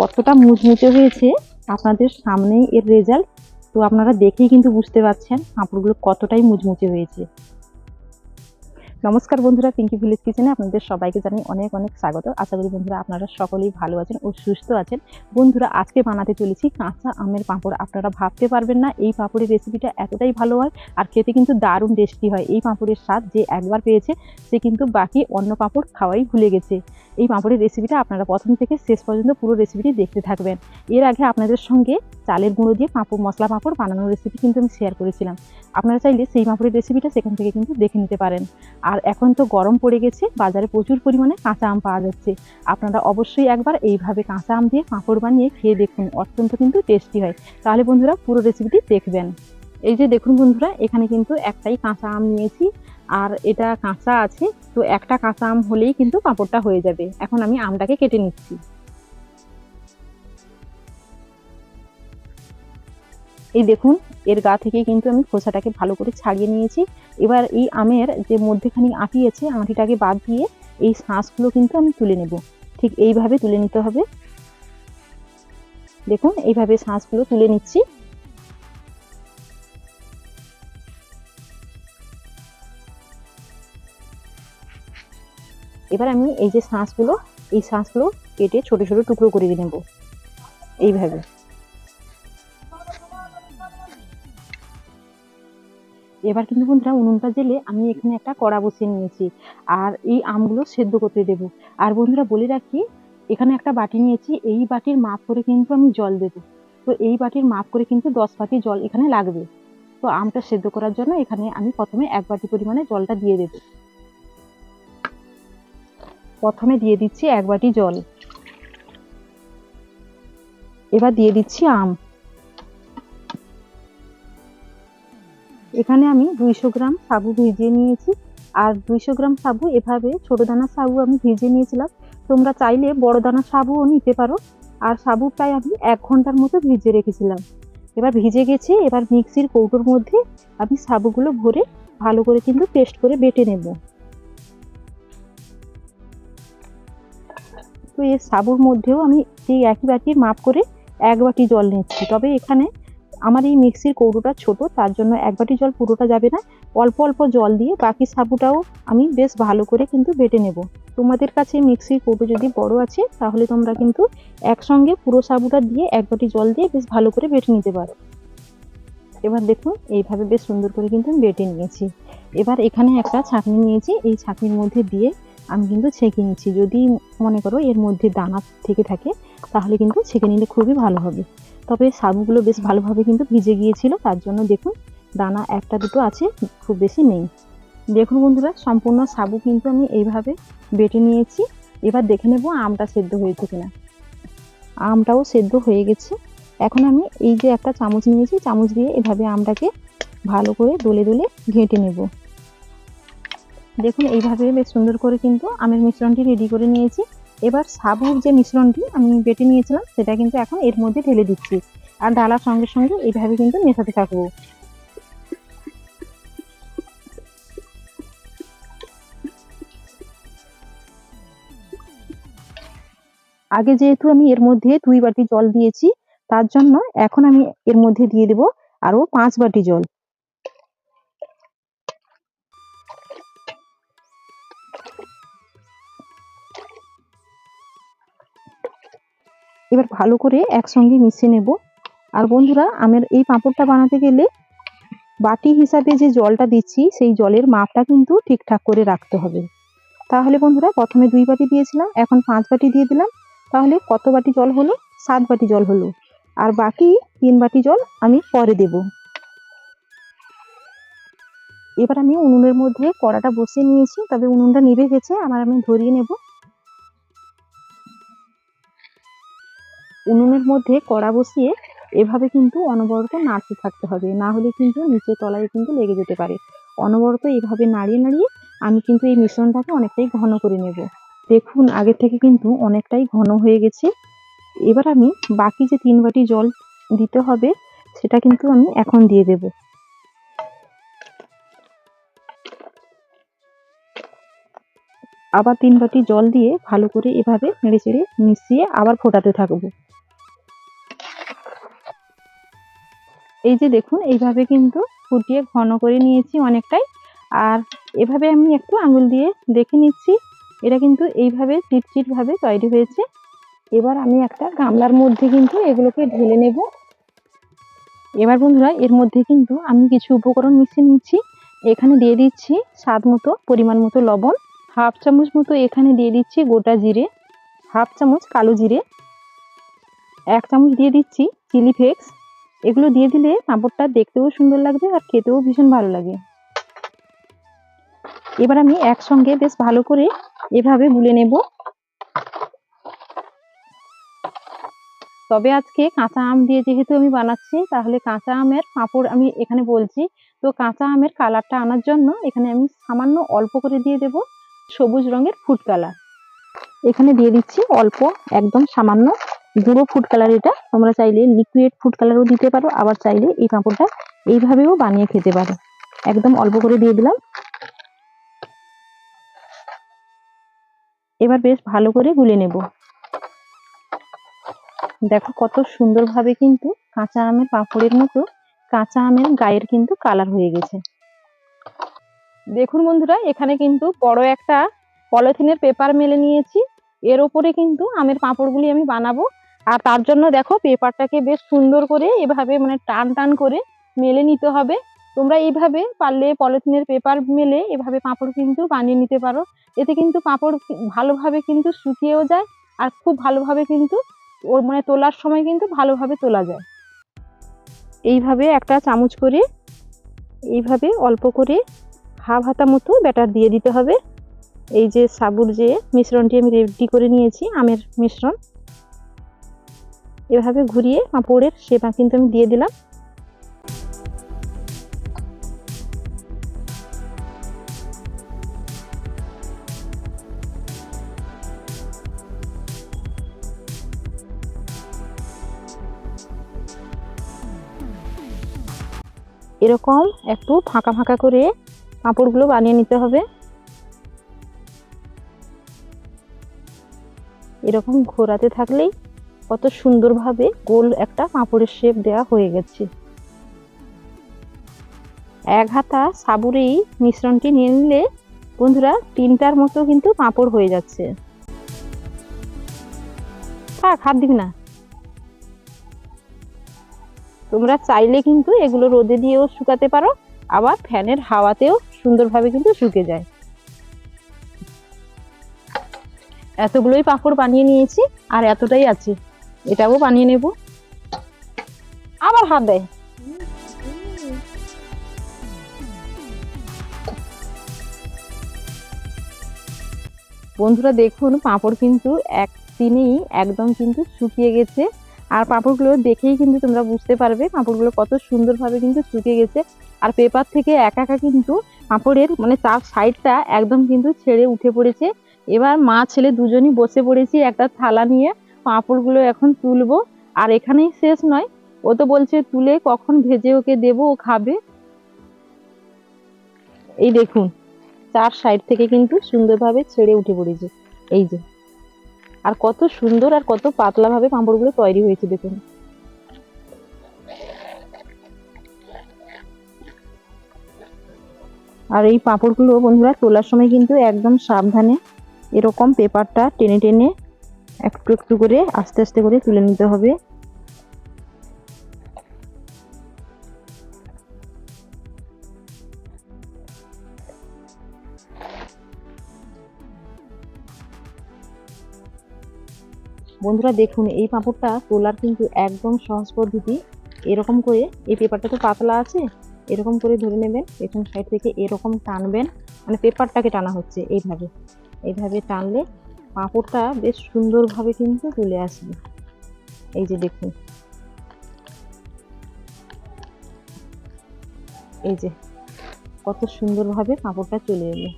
কতটা মুচমুচে হয়েছে আপনাদের সামনেই এর রেজাল্ট তো আপনারা দেখেই কিন্তু বুঝতে পারছেন পাঁপড়গুলো কতটাই মুচমুচে হয়েছে। নমস্কার বন্ধুরা পিঙ্কি ভিলেজ কিচেনে আপনাদের সবাইকে জানাই অনেক অনেক স্বাগত। আশা করি বন্ধুরা আপনারা সকলেই ভালো আছেন ও সুস্থ আছেন। বন্ধুরা, আজকে বানাতে চলেছি কাঁচা আমের পাঁপড়। আপনারা ভাবতে পারবেন না, এই পাঁপড়ের রেসিপিটা এতটাই ভালো হয় আর খেতে কিন্তু দারুণ টেস্টি হয়। এই পাঁপড়ের স্বাদ যে একবার পেয়েছে, সে কিন্তু বাকি অন্য পাঁপড় খাওয়াই ভুলে গেছে। এই পাঁপড়ের রেসিপিটা আপনারা প্রথম থেকে শেষ পর্যন্ত পুরো রেসিপিটি দেখতে থাকবেন। এর আগে আপনাদের সঙ্গে চালের গুঁড়ো দিয়ে পাঁপড়, মশলা পাঁপড় বানানোর রেসিপি কিন্তু আমি শেয়ার করেছিলাম। আপনারা চাইলে সেই পাঁপড়ের রেসিপিটা সেখান থেকে কিন্তু দেখে নিতে পারেন। আর এখন তো গরম পড়ে গেছে, বাজারে প্রচুর পরিমাণে কাঁচা আম পাওয়া যাচ্ছে। আপনারা অবশ্যই একবার এইভাবে কাঁচা আম দিয়ে পাঁপড় বানিয়ে খেয়ে দেখুন, অত্যন্ত কিন্তু টেস্টি হয়। তাহলে বন্ধুরা পুরো রেসিপিটি দেখবেন। এই যে দেখুন বন্ধুরা, এখানে কিন্তু একটাই কাঁচা আম নিয়েছি, আর এটা কাঁচা আছে, তো একটা কাঁচা আম হলেই কিন্তু পাঁপড়টা হয়ে যাবে। এখন আমি আমটাকে কেটে নিচ্ছি। এই দেখুন, এর গা থেকে কিন্তু আমি খোসাটাকে ভালো করে ছাড়িয়ে নিয়েছি। এবার এই আমের যে মধ্যেখানি আঁটি আছে আঁটিটাকে বাদ দিয়ে এই শাঁসগুলো কিন্তু আমি তুলে নেব। ঠিক এইভাবে তুলে নিতে হবে। দেখুন, এইভাবে শাঁসগুলো তুলে নিচ্ছি। এবার আমি এই যে শাঁসগুলো, এই শাঁসগুলো কেটে ছোট ছোট টুকরো করে নেব। এইভাবে। এবার কিন্তু বন্ধুরা উনুনটা জেলে আমি এখানে একটা কড়া বসিয়ে নিয়েছি। আর এই আমগুলো সেদ্ধ করতে দেব। আর বন্ধুরা বলে রাখি, এখানে একটা বাটি নিয়েছি, এই বাটির মাপ করে কিন্তু আমি জল দেব। তো এই বাটির মাপ করে কিন্তু দশ বাটি জল এখানে লাগবে। তো আমটা সেদ্ধ করার জন্য এখানে আমি প্রথমে এক বাটি পরিমাণে জলটা দিয়ে দেব। প্রথমে দিয়ে দিচ্ছি এক বাটি জল। এবার দিয়ে দিচ্ছি আম। এখানে আমি দুইশো গ্রাম সাবু ভিজিয়ে নিয়েছি। আর দুইশো গ্রাম সাবু এভাবে ছোট দানা সাবু আমি ভিজিয়ে নিয়েছিলাম। তোমরা চাইলে বড় দানা সাবুও নিতে পারো। আর সাবু প্রায় আমি এক ঘণ্টার মতো ভিজিয়ে রেখেছিলাম। এবার ভিজে গেছে, এবার মিক্সির কৌটোর মধ্যে আমি সাবুগুলো ভরে ভালো করে কিন্তু পেস্ট করে বেটে নেব। তো এই সাবুর মধ্যেও আমি সেই একই বাটির মাপ করে এক বাটি জল নিচ্ছি। তবে এখানে আমার এই মিক্সির কৌটোটা ছোট, তার জন্য এক বাটি জল পুরোটা যাবে না। অল্প অল্প জল দিয়ে বাকি সাবুটাও আমি বেশ ভালো করে কিন্তু বেটে নেব। তোমাদের কাছে মিক্সির কৌটো যদি বড় আছে, তাহলে তোমরা কিন্তু একসঙ্গে পুরো সাবুটা দিয়ে এক বাটি জল দিয়ে বেশ ভালো করে বেটে নিতে পারো। এবার দেখুন, এইভাবে বেশ সুন্দর করে কিন্তু আমি বেটে নিয়েছি। এবার এখানে একটা ছাঁকনি নিয়েছি। এই ছাঁকনির মধ্যে দিয়ে আমি কিন্তু ছেঁকে নিচ্ছি। যদি মনে করো এর মধ্যে দানা থেকে থাকে, তাহলে কিন্তু ছেঁকে নিলে খুবই ভালো হবে। তবে সাবুগুলো বেশ ভালোভাবে কিন্তু ভিজে গিয়েছিল, তার জন্য দেখুন দানা একটা দুটো আছে, খুব বেশি নেই। দেখুন বন্ধুরা, সম্পূর্ণ সাবু কিন্তু আমি এইভাবে বেটে নিয়েছি। এবার দেখে নেব আমটা সেদ্ধ হয়েছে কিনা। আমটাও সেদ্ধ হয়ে গেছে। এখন আমি এই যে একটা চামচ নিয়েছি, চামচ দিয়ে এভাবে আমটাকে ভালো করে দলে দলে ঘেঁটে নেব। দেখুন, এইভাবে বেশ সুন্দর করে কিন্তু আমের মিশ্রণটি রেডি করে নিয়েছি। এবার সাবুর যে মিশ্রণটি আমি বেটে নিয়েছিলাম, সেটা কিন্তু এখন এর মধ্যে ঢেলে দিচ্ছি। আর ডালার সঙ্গে সঙ্গে এইভাবে কিন্তু মেশাতে থাকব। আগে যেহেতু আমি এর মধ্যে দুই বাটি জল দিয়েছি, তার জন্য এখন আমি এর মধ্যে দিয়ে দেব আরও পাঁচ বাটি জল। এবার ভালো করে একসঙ্গে মিশিয়ে নেব। আর বন্ধুরা, আমের এই পাঁপড়টা বানাতে গেলে বাটি হিসাবে যে জলটা দিচ্ছি, সেই জলের মাপটা কিন্তু ঠিকঠাক করে রাখতে হবে। তাহলে বন্ধুরা, প্রথমে দুই বাটি দিয়েছিলাম, এখন পাঁচ বাটি দিয়ে দিলাম। তাহলে কত বাটি জল হলো? সাত বাটি জল হলো। আর বাকি তিন বাটি জল আমি পরে দেব। এবার আমি উনুনের মধ্যে কড়াটা বসিয়ে নিয়েছি, তবে উনুনটা নিভে গেছে আমার আমি ধরিয়ে নেব। উনুনের মধ্যে কড়া বসিয়ে এভাবে কিন্তু অনবরত নাড়তে থাকতে হবে। না হলে কিন্তু নিচে তলায় কিন্তু লেগে যেতে পারে। অনবরত এইভাবে নাড়িয়ে নাড়িয়ে আমি কিন্তু এই মিশ্রণটাকে অনেকটাই ঘন করে নেব। দেখুন আগে থেকে কিন্তু অনেকটাই ঘন হয়ে গেছে। এবার আমি বাকি যে তিন বাটি জল দিতে হবে, সেটা কিন্তু আমি এখন দিয়ে দেব। আবার তিন বাটি জল দিয়ে ভালো করে এভাবে নেড়ে চেড়ে মিশিয়ে আবার ফোটাতে থাকব। এই যে দেখুন, এইভাবে কিন্তু ফুটিয়ে ঘন করে নিয়েছি অনেকটাই। আর এভাবে আমি একটু আঙুল দিয়ে দেখে নিচ্ছি, এটা কিন্তু এইভাবে চিটচিট ভাবে তৈরি হয়েছে। এবার আমি একটা গামলার মধ্যে কিন্তু এগুলোকে ঢেলে নেব। এবার বন্ধুরা, এর মধ্যে কিন্তু আমি কিছু উপকরণ মিশিয়ে নিচ্ছি। এখানে দিয়ে দিচ্ছি স্বাদ মতো, পরিমাণ মতো লবণ। হাফ চামচ মতো এখানে দিয়ে দিচ্ছি গোটা জিরে, হাফ চামচ কালো জিরে, এক চামচ দিয়ে দিচ্ছি চিলি ফ্লেক্স। এগুলো দিয়ে দিলে পাঁপড়টা দেখতেও সুন্দর লাগবে আর খেতেও ভীষণ ভালো লাগে। এবার আমি একসঙ্গে বেশ ভালো করে এভাবে গুলে নেব। তবে আজকে কাঁচা আম দিয়ে যেহেতু আমি বানাচ্ছি, তাহলে কাঁচা আমের পাঁপড় আমি এখানে বলছি। তো কাঁচা আমের কালারটা আনার জন্য এখানে আমি সামান্য অল্প করে দিয়ে দেব। সবুজ রঙের ফুড কালার এখানে দিয়ে দিচ্ছি অল্প, একদম সামান্য গুঁড়ো ফুড কালার এটা। তোমরা চাইলে লিকুইড ফুড কালারও দিতে পারো, আবার চাইলে এই পাঁপড়টা এইভাবেও বানিয়ে খেতে পারো। একদম অল্প করে দিয়ে দিলাম। এবার বেশ ভালো করে গুলে নেব। দেখো কত সুন্দরভাবে কিন্তু কাঁচা আমের পাঁপড়ের মতো কাঁচা আমের গায়ের কিন্তু কালার হয়ে গেছে। দেখুন বন্ধুরা, এখানে কিন্তু বড় একটা পলিথিনের পেপার মেলে নিয়েছি। এর ওপরে কিন্তু আমের পাঁপড়গুলি আমি বানাবো। আর তার জন্য দেখো, পেপারটাকে বেশ সুন্দর করে এভাবে মানে টান টান করে মেলে নিতে হবে। তোমরা এইভাবে পারলে পলিথিনের পেপার মেলে এভাবে পাঁপড় কিন্তু বানিয়ে নিতে পারো। এতে কিন্তু পাঁপড় ভালোভাবে কিন্তু শুকিয়েও যায় আর খুব ভালোভাবে কিন্তু ওর মানে তোলার সময় কিন্তু ভালোভাবে তোলা যায়। এইভাবে একটা চামচ করে এইভাবে অল্প করে হাফ হাতা মতো ব্যাটার দিয়ে দিতে হবে। এই যে সাবুর যে মিশ্রণটি আমি রেডি করে নিয়েছি, আমের মিশ্রণ। এভাবে ঘুরিয়ে পাঁপড়ের শেপা কিন্তু আমি দিয়ে দিলাম। এরকম একটু ফাঁকা ফাঁকা করে পাঁপড়গুলো বানিয়ে নিতে হবে। এরকম ঘোরাতে থাকলেই কত সুন্দরভাবে গোল একটা পাঁপড়ের শেপ দেওয়া হয়ে গেছে। এক হাতা সাবুর এই মিশ্রণটি নিয়ে নিলে বন্ধুরা তিনটার মতো কিন্তু পাঁপড় হয়ে যাচ্ছে। থাক, হাত দিবি না। তোমরা চাইলে কিন্তু এগুলো রোদে দিয়েও শুকাতে পারো, আবার ফ্যানের হাওয়াতেও সুন্দরভাবে কিন্তু শুকে যায়। এতগুলোই পাঁপড় বানিয়ে নিয়েছি, আর এতটাই আছে। এটাও বানিয়ে নেব। আবার হাত দেয়। বন্ধুরা দেখুন, পাঁপড় কিন্তু একদিনেই একদম কিন্তু শুকিয়ে গেছে। আর পাঁপড়গুলো দেখেই কিন্তু তোমরা বুঝতে পারবে, পাঁপড়গুলো কত সুন্দরভাবে কিন্তু শুকিয়ে গেছে। আর পেপার থেকে একা একা কিন্তু পাঁপড়ের মানে চার সাইডটা একদম কিন্তু ছেড়ে উঠে পড়েছে। এবার মা ছেলে দুজনই বসে পড়েছি একটা থালা নিয়ে। পাঁপড়গুলো এখন তুলবো। আর এখানেই শেষ নয়। ও তো বলছে, তুলে কখন ভেজে ওকে দেবো, ও খাবে? এই দেখুন, চার সাইড থেকে কিন্তু সুন্দরভাবে ছেড়ে উঠে পড়েছে। এই যে। আর কত সুন্দর আর কত পাতলা ভাবে পাঁপড়গুলো তৈরি হয়েছে, দেখুন। আর এই পাঁপড়গুলো বন্ধুরা তোলার সময় কিন্তু একদম সাবধানে এরকম পেপারটা টেনে টেনে একটু একটু করে আস্তে আস্তে করে তুলে নিতে হবে। বন্ধুরা দেখুন, এই পাঁপড়টা তোলার কিন্তু একদম সহজ পদ্ধতি। এরকম করে এই পেপারটা তো পাতলা আছে। এরকম করে ধরে নেবেন পেছন সাইড থেকে এরকম টানবেন মানে পেপারটাকে টানা হচ্ছে এইভাবে। এইভাবে টানলে পাঁপড়টা বেশ সুন্দরভাবে কিন্তু তুলে আসবে। এই যে দেখুন। এই যে, কত সুন্দরভাবে পাঁপড়টা চলে এলো।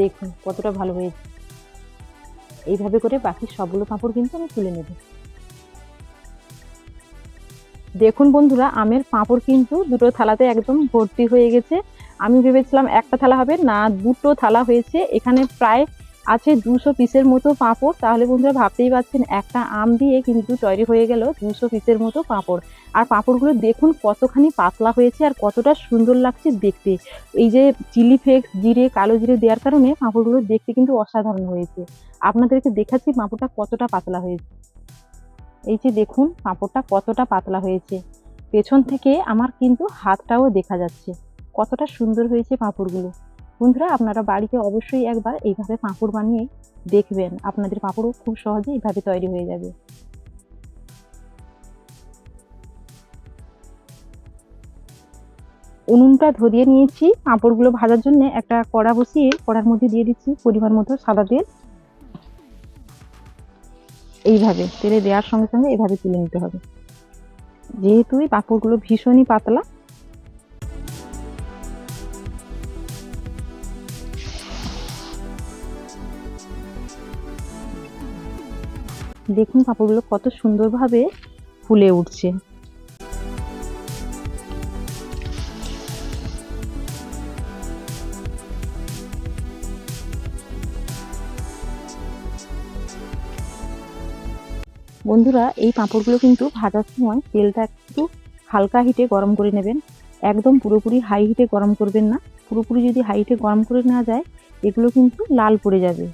দেখুন কতটা ভালো হয়েছে। এইভাবে করে বাকি সবগুলো পাঁপড় কিন্তু আমি তুলে নেব। দেখুন বন্ধুরা, আমের পাঁপড় কিন্তু দুটো থালাতে একদম ভর্তি হয়ে গেছে। আমি ভেবেছিলাম একটা থালা হবে, না, দুটো থালা হয়েছে। এখানে প্রায় আছে দুশো পিসের মতো পাঁপড়। তাহলে বন্ধুরা ভাবতেই পারছেন, একটা আম দিয়ে কিন্তু তৈরি হয়ে গেল দুশো পিসের মতো পাঁপড়। আর পাঁপড়গুলো দেখুন কতখানি পাতলা হয়েছে আর কতটা সুন্দর লাগছে দেখতে। এই যে চিলি ফ্লেক্স, জিরে, কালো জিরে দেওয়ার কারণে পাঁপড়গুলো দেখতে কিন্তু অসাধারণ হয়েছে। আপনাদেরকে দেখাচ্ছি পাঁপড়টা কতটা পাতলা হয়েছে। এই যে দেখুন পাঁপড়টা কতটা পাতলা হয়েছে। পেছন থেকে আমার কিন্তু হাতটাও দেখা যাচ্ছে। কতটা সুন্দর হয়েছে পাঁপড়গুলো। বন্ধুরা, আপনারা বাড়িতে অবশ্যই একবার এইভাবে পাঁপড় বানিয়ে দেখবেন। আপনাদের পাঁপড়ও খুব সহজে এইভাবে তৈরি হয়ে যাবে। উনুনটা ধরিয়ে নিয়েছি। পাঁপড়গুলো ভাজার জন্য একটা কড়া বসিয়ে কড়ার মধ্যে দিয়ে দিচ্ছি পরিমাণ মতো সাদা তেল। এইভাবে, তেলে দেওয়ার সঙ্গে সঙ্গে এভাবে তুলে নিতে হবে। যেহেতু এই পাঁপড়গুলো ভীষণই পাতলা দেখুন পাঁপড়গুলো কত সুন্দরভাবে ফুলে উঠছে। বন্ধুরা, এই পাঁপড়গুলো কিন্তু ভাজার সময় তেলটা একটু হালকা হিটে গরম করে নেবেন। একদম পুরোপুরি হাই হিটে গরম করবেন না। পুরোপুরি যদি হাই হিটে গরম করে নেওয়া যায়, এগুলো কিন্তু লাল পড়ে যাবে।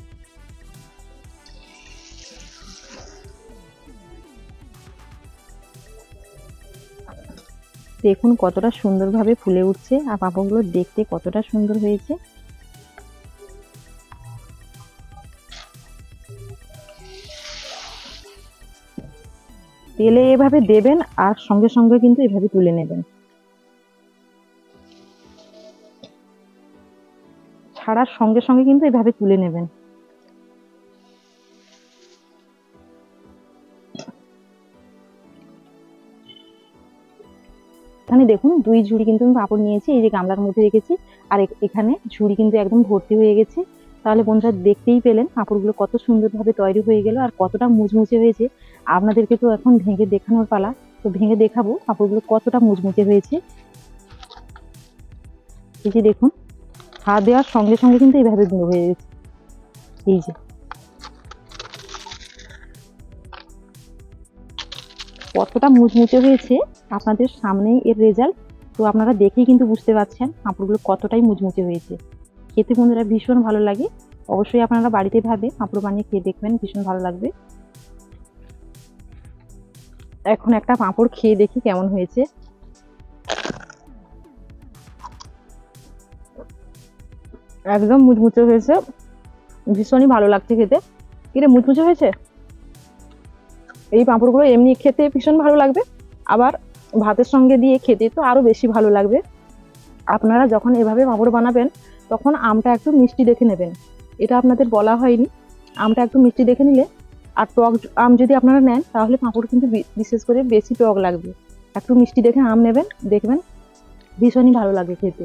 দেখুন কতটা সুন্দরভাবে ফুলে উঠছে আর পাঁপড়গুলো দেখতে কতটা সুন্দর হয়েছে। তেলে এভাবে দেবেন আর সঙ্গে সঙ্গে কিন্তু এভাবে তুলে নেবেন। ছাড়ার সঙ্গে সঙ্গে কিন্তু এভাবে তুলে নেবেন। এখানে দেখুন, দুই ঝুড়ি কিন্তু আমি পাঁপড় নিয়েছি, এই যে গামলার মধ্যে রেখেছি, আর এখানে ঝুড়ি কিন্তু একদম ভর্তি হয়ে গেছে। তাহলে বন্ধুরা দেখতেই পেলেন পাঁপড়গুলো কত সুন্দরভাবে তৈরি হয়ে গেল আর কতটা মুচমুচে হয়েছে। আপনাদেরকে তো এখন ভেঙে দেখানোর পালা, তো ভেঙে দেখাবো পাঁপড়গুলো কতটা মুচমুচে হয়েছে। এই যে দেখুন, হাত দেওয়ার সঙ্গে সঙ্গে কিন্তু এইভাবে গুঁড়ো হয়ে গেছে। এই যে। কতটা মুচমুচে হয়েছে আপনাদের সামনেই এর রেজাল্ট তো আপনারা দেখেই কিন্তু বুঝতে পারছেন পাঁপড়গুলো কতটাই মুচমুচে হয়েছে। খেতে বন্ধুরা ভীষণ ভালো লাগে। অবশ্যই আপনারা বাড়িতে ভাবে পাঁপড় বানিয়ে খেয়ে দেখবেন, ভীষণ ভালো লাগবে। এখন একটা পাঁপড় খেয়ে দেখি কেমন হয়েছে। একদম মুচমুচে হয়েছে। ভীষণই ভালো লাগছে খেতে। কিরে, মুচমুচে হয়েছে? এই পাঁপড়গুলো এমনি খেতে ভীষণ ভালো লাগবে। আবার ভাতের সঙ্গে দিয়ে খেতে তো আরও বেশি ভালো লাগবে। আপনারা যখন এভাবে পাঁপড় বানাবেন, তখন আমটা একটু মিষ্টি দেখে নেবেন। এটা আপনাদের বলা হয়নি। আমটা একটু মিষ্টি দেখে নিলে আর টক আম যদি আপনারা নেন, তাহলে পাঁপড় কিন্তু বিশেষ করে বেশি টক লাগবে। একটু মিষ্টি দেখে আম নেবেন, দেখবেন ভীষণই ভালো লাগে খেতে।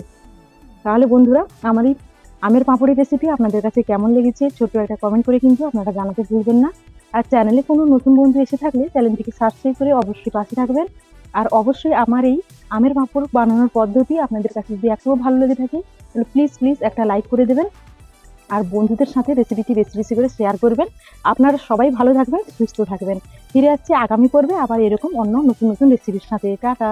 তাহলে বন্ধুরা, আমার এই আমের পাঁপড়ের রেসিপি আপনাদের কাছে কেমন লেগেছে ছোট্ট একটা কমেন্ট করে কিন্তু আপনারা জানাতে ভুলবেন না। আর চ্যানেলে কোনো নতুন বন্ধু এসে থাকলে চ্যানেলটিকে সাবস্ক্রাইব করে অবশ্যই পাশে থাকবেন। আর অবশ্যই আমার এই আমের পাঁপড় বানানোর পদ্ধতি আপনাদের কাছে যদি একটুও ভালো লেগে থাকে, তাহলে প্লিজ প্লিজ একটা লাইক করে দেবেন। আর বন্ধুদের সাথে রেসিপিটি বেশি বেশি করে শেয়ার করবেন। আপনারা সবাই ভালো থাকবেন, সুস্থ থাকবেন। ফিরে আসছি আগামী পর্বে আবার এরকম অন্য নতুন নতুন রেসিপির সাথে। টাটা।